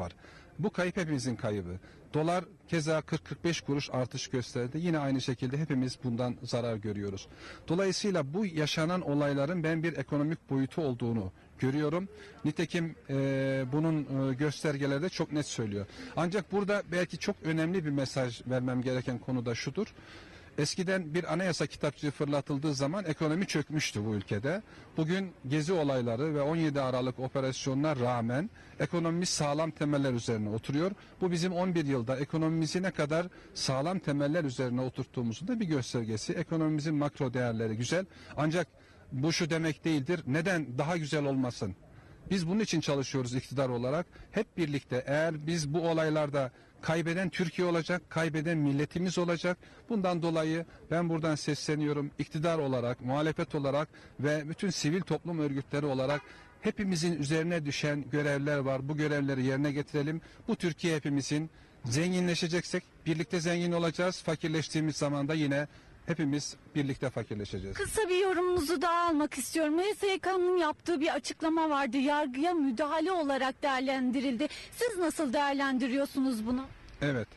var. Bu kayıp hepimizin kaybı. Dolar keza 40-45 kuruş artış gösterdi. Yine aynı şekilde hepimiz bundan zarar görüyoruz. Dolayısıyla bu yaşanan olayların ben bir ekonomik boyutu olduğunu görüyorum. Nitekim e, bunun e, göstergeleri de çok net söylüyor. Ancak burada belki çok önemli bir mesaj vermem gereken konu da şudur. Eskiden bir anayasa kitapçığı fırlatıldığı zaman ekonomi çökmüştü bu ülkede. Bugün gezi olayları ve 17 Aralık operasyonuna rağmen ekonomimiz sağlam temeller üzerine oturuyor. Bu bizim 11 yılda ekonomimizi ne kadar sağlam temeller üzerine oturttuğumuzun da bir göstergesi. Ekonomimizin makro değerleri güzel. Ancak bu şu demek değildir. Neden daha güzel olmasın? Biz bunun için çalışıyoruz iktidar olarak. Hep birlikte eğer biz bu olaylarda kaybeden Türkiye olacak, kaybeden milletimiz olacak. Bundan dolayı ben buradan sesleniyorum. İktidar olarak, muhalefet olarak ve bütün sivil toplum örgütleri olarak hepimizin üzerine düşen görevler var. Bu görevleri yerine getirelim. Bu Türkiye hepimizin zenginleşeceksek birlikte zengin olacağız. Fakirleştiğimiz zaman da yine hepimiz birlikte fakirleşeceğiz. Kısa bir yorumunuzu daha almak istiyorum. HSYK'nın yaptığı bir açıklama vardı. Yargıya müdahale olarak değerlendirildi. Siz nasıl değerlendiriyorsunuz bunu? Evet.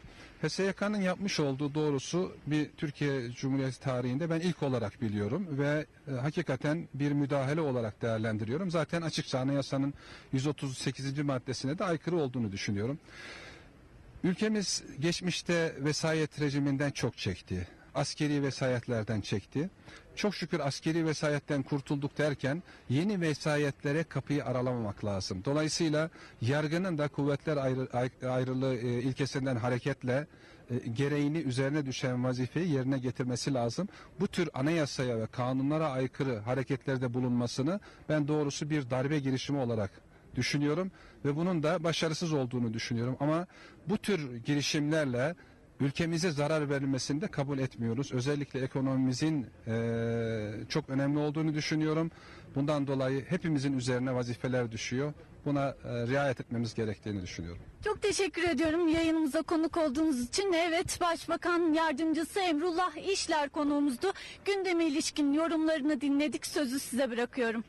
HSYK'nın yapmış olduğu doğrusu bir Türkiye Cumhuriyeti tarihinde ben ilk olarak biliyorum ve e, hakikaten bir müdahale olarak değerlendiriyorum. Zaten açıkça anayasanın 138. maddesine de aykırı olduğunu düşünüyorum. Ülkemiz geçmişte vesayet rejiminden çok çekti. Askeri vesayetlerden çekti. Çok şükür askeri vesayetten kurtulduk derken yeni vesayetlere kapıyı aralamamak lazım. Dolayısıyla yargının da kuvvetler ayrı, ay- ayrılığı e, ilkesinden hareketle e, gereğini üzerine düşen vazifeyi yerine getirmesi lazım. Bu tür anayasaya ve kanunlara aykırı hareketlerde bulunmasını ben doğrusu bir darbe girişimi olarak düşünüyorum ve bunun da başarısız olduğunu düşünüyorum. Ama bu tür girişimlerle ülkemize zarar verilmesini kabul etmiyoruz. Özellikle ekonomimizin eee, çok önemli olduğunu düşünüyorum. Bundan dolayı hepimizin üzerine vazifeler düşüyor. Buna eee, riayet etmemiz gerektiğini düşünüyorum. Çok teşekkür ediyorum yayınımıza konuk olduğunuz için. Evet Başbakan Yardımcısı Emrullah İşler konuğumuzdu. Gündeme ilişkin yorumlarını dinledik. Sözü size bırakıyorum.